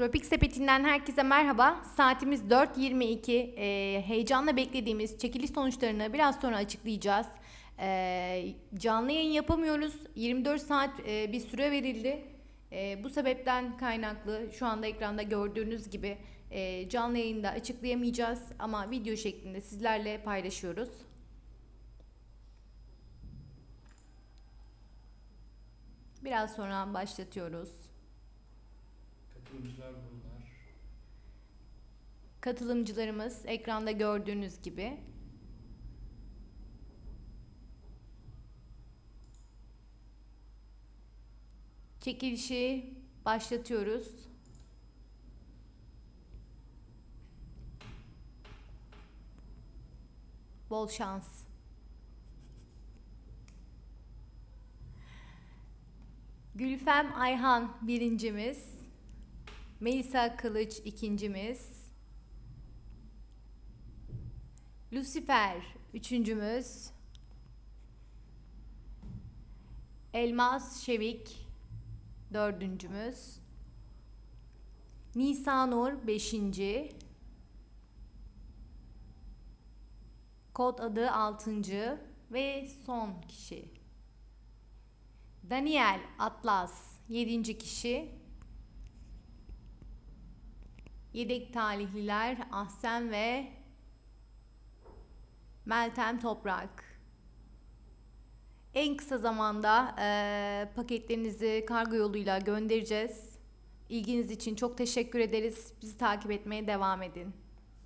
Tropik Sepeti'nden herkese merhaba. Saatimiz 4.22. Ee, heyecanla beklediğimiz çekiliş sonuçlarını biraz sonra açıklayacağız. Ee, canlı yayın yapamıyoruz. 24 saat e, bir süre verildi. Ee, bu sebepten kaynaklı şu anda ekranda gördüğünüz gibi e, canlı yayında açıklayamayacağız ama video şeklinde sizlerle paylaşıyoruz. Biraz sonra başlatıyoruz. Katılımcılar bunlar. Katılımcılarımız ekranda gördüğünüz gibi. Çekilişi başlatıyoruz. Bol şans. Gülfem Ayhan birincimiz. Melisa Kılıç ikincimiz. Lucifer üçüncümüz. Elmas Şevik dördüncümüz. Nisanur beşinci. Kod adı altıncı ve son kişi. Daniel Atlas yedinci kişi. Yedek talihliler Ahsen ve Meltem Toprak. En kısa zamanda eee, paketlerinizi kargo yoluyla göndereceğiz. İlginiz için çok teşekkür ederiz. Bizi takip etmeye devam edin.